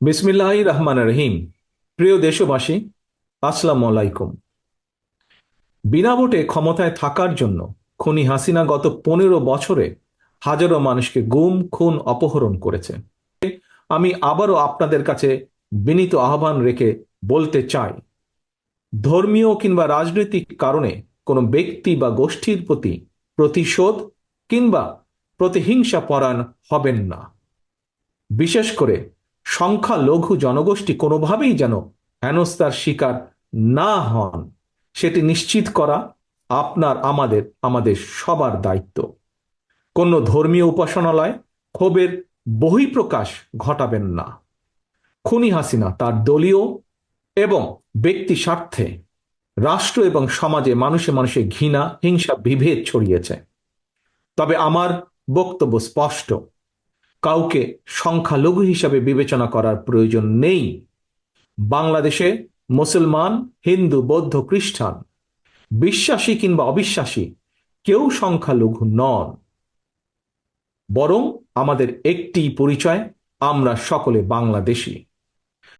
বিসমিল্লাহ রহমান রহিম প্রিয় দেশবাসী, আসসালামু আলাইকুম। বিনা ভোটে ক্ষমতায় থাকার জন্য খুনি হাসিনা গত পনেরো বছরে হাজারো মানুষকে গুম, খুন, অপহরণ করেছে। আমি আবারও আপনাদের কাছে বিনীত আহ্বান রেখে বলতে চাই, ধর্মীয় কিংবা রাজনৈতিক কারণে কোনো ব্যক্তি বা গোষ্ঠীর প্রতি প্রতিশোধ কিংবা প্রতিহিংসা পরায়ণ হবেন না। বিশেষ করে সংখ্যালঘু জনগোষ্ঠী কোনোভাবেই যেন হেনস্থার শিকার না হন, সেটি নিশ্চিত করা আপনার, আমাদের আমাদের সবার দায়িত্ব। কোনো ধর্মীয় উপাসনালয় ক্ষোভের বহিঃপ্রকাশ ঘটাবেন না। খুনি হাসিনা তার দলীয় এবং ব্যক্তি স্বার্থে রাষ্ট্র এবং সমাজে মানুষে মানুষে ঘৃণা, হিংসা, বিভেদ ছড়িয়েছে। তবে আমার বক্তব্য স্পষ্ট। কাউকে সংখ্যালঘু হিসাবে বিবেচনা করার প্রয়োজন নেই। বাংলাদেশে মুসলমান, হিন্দু, বৌদ্ধ, খ্রিস্টান, বিশ্বাসী কিংবা অবিশ্বাসী কেউ সংখ্যালঘু নন। বরং আমাদের একটি পরিচয়, আমরা সকলে বাংলাদেশী।